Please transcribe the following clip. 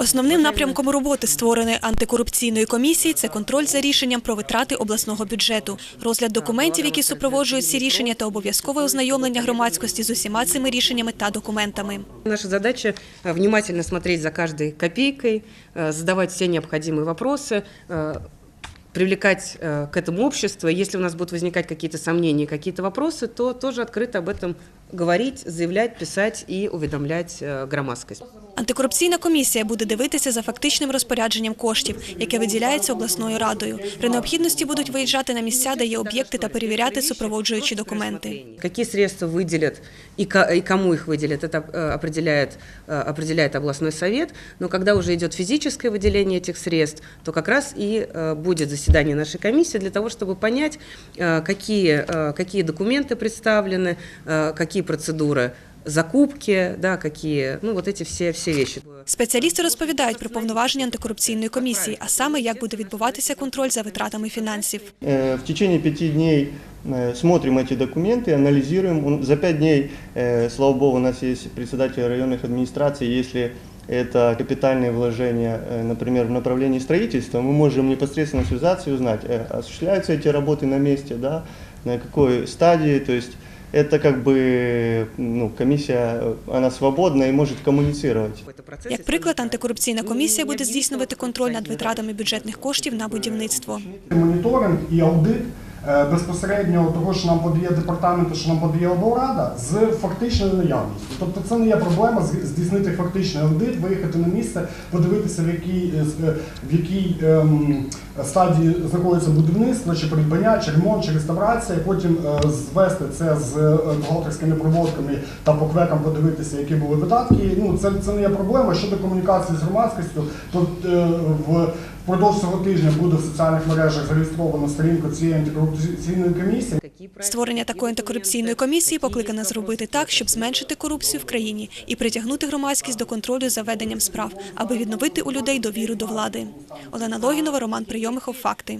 Основним напрямком роботи створеної антикорупційної комісії це контроль за рішенням про витрати обласного бюджету, розгляд документів, які супроводжують ці рішення, та обов'язкове ознайомлення громадськості з усіма цими рішеннями та документами. Наша задача э, внимательно смотреть за каждой копейкой, э, задавать все необходимые вопросы, э, привлекать э, к этому общество. Если у нас будут возникать какие-то сомнения, какие-то вопросы, то тоже открыто об этом говорить, заявлять, писать и уведомлять э, громадскость. Антикорупційна комісія буде дивитися за фактичним розпорядженням коштів, яке виділяється обласною радою. При необхідності будуть виїжджати на місця, де є об'єкти, та перевіряти супроводжуючі документи. Какие средства выделят и ко- и кому их выделят, это э, определяет, э, определяет областной совет. Но когда уже идет физическое выделение этих средств, то как раз и э, будет заседание нашей комиссии для того, чтобы понять, э, какие, э, какие документы представлены, э, какие процедуры закупки, да, какие, ну вот эти все, все вещи. Спеціалісти розповідають про повноваження антикорупційної комісії, а саме як буде відбуватися контроль за витратами фінансів. Э, В течение пяти дней э, смотрим эти документы, анализируем. Он- За пять дней, э, слава богу, у нас есть председатели районных администраций. Если это капитальные вложения, э, например, в направлении строительства, мы можем непосредственно связаться и узнать, э, осуществляются эти работы на месте, да, на какой стадии. То есть это как бы ну, комиссия, э, она свободна и может коммуницировать. Какой-то процесс, Як приклад, антикорупційна комісія буде здійснювати контроль над витратами бюджетних коштів на будівництво. моніторинг і аудит е, безпосередньо того, що нам подає департамент, що нам подає облрада, з фактичною наявністю. Тобто це не є проблема здійснити фактичний аудит, виїхати на місце, подивитися, в якій, е, е, в якій ем, стадії знаходиться будівництво, чи придбання, чи ремонт, чи реставрація, потім е, звести це з е, бухгалтерськими проводками та по квекам подивитися, які були видатки. Ну це, це не є проблема. Щодо комунікації з громадськістю, то е, в Впродовж цього тижня буде в соціальних мережах зареєстровано сторінку цієї антикорупційної комісії. Створення такої антикорупційної комісії покликане зробити так, щоб зменшити корупцію в країні і притягнути громадськість до контролю за веденням справ, аби відновити у людей довіру до влади. Олена Логінова, Роман Прийомихов. Факти.